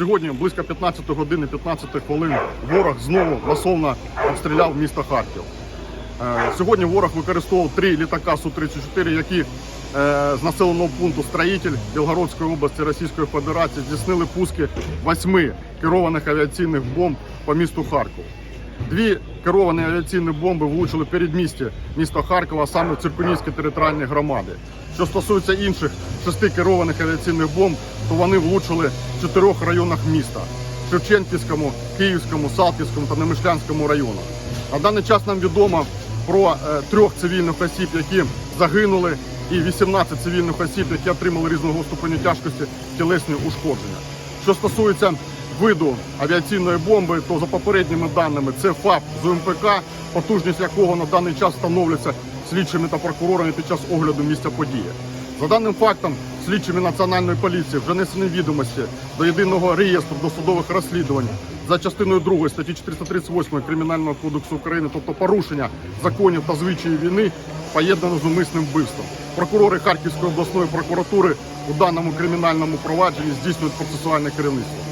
Сьогодні близько 15 години 15 хвилин ворог знову масовно обстріляв місто Харків. Е, Сьогодні ворог використовував три літака Су-34, які е, з населеного пункту Строїтель Білгородської області Російської Федерації здійснили пуски восьми керованих авіаційних бомб по місту Харків. Дві керовані авіаційні бомби влучили в передмісті міста Харкова, саме в Циркунівській територіальній громаді. Що стосується інших шести керованих авіаційних бомб, то вони влучили чотирьох районах міста: Шевченківському, Київському, Салтівському та Немишлянському районах. На даний час нам відомо про е, трьох цивільних осіб, які загинули, і 18 цивільних осіб, які отримали різного ступеню тяжкості тілесні ушкодження. Що стосується виду авіаційної бомби, то за попередніми даними це ФАП з УМПК, потужність якого на даний час встановлюється слідчими та прокурорами під час огляду місця події. За даним фактом, слідчими національної поліції внесені відомості до єдиного реєстру досудових розслідувань за частиною 2 статті 438 Кримінального кодексу України, тобто порушення законів та звичаїв війни, поєднано з умисним вбивством. Прокурори Харківської обласної прокуратури у даному кримінальному провадженні здійснюють процесуальне керівництво.